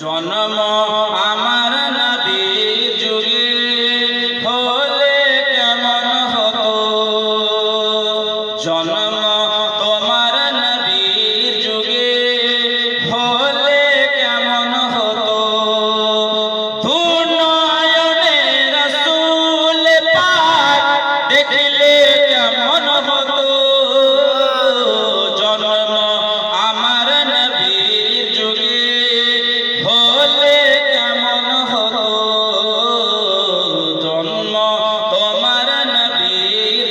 জন্ম আমার নবীর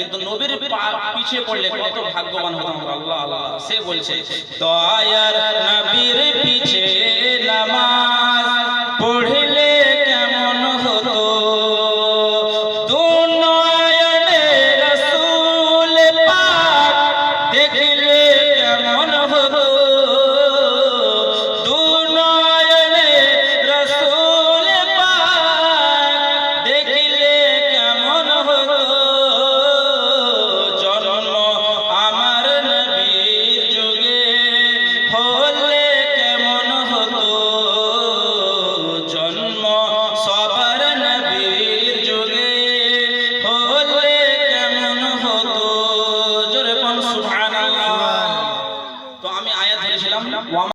কিন্তু নবীর পিছিয়ে পড়লে কত ভাগ্যবান হতাম আল্লাহ আল্লাহ। সে বলছে দয়ার নবীর পিছে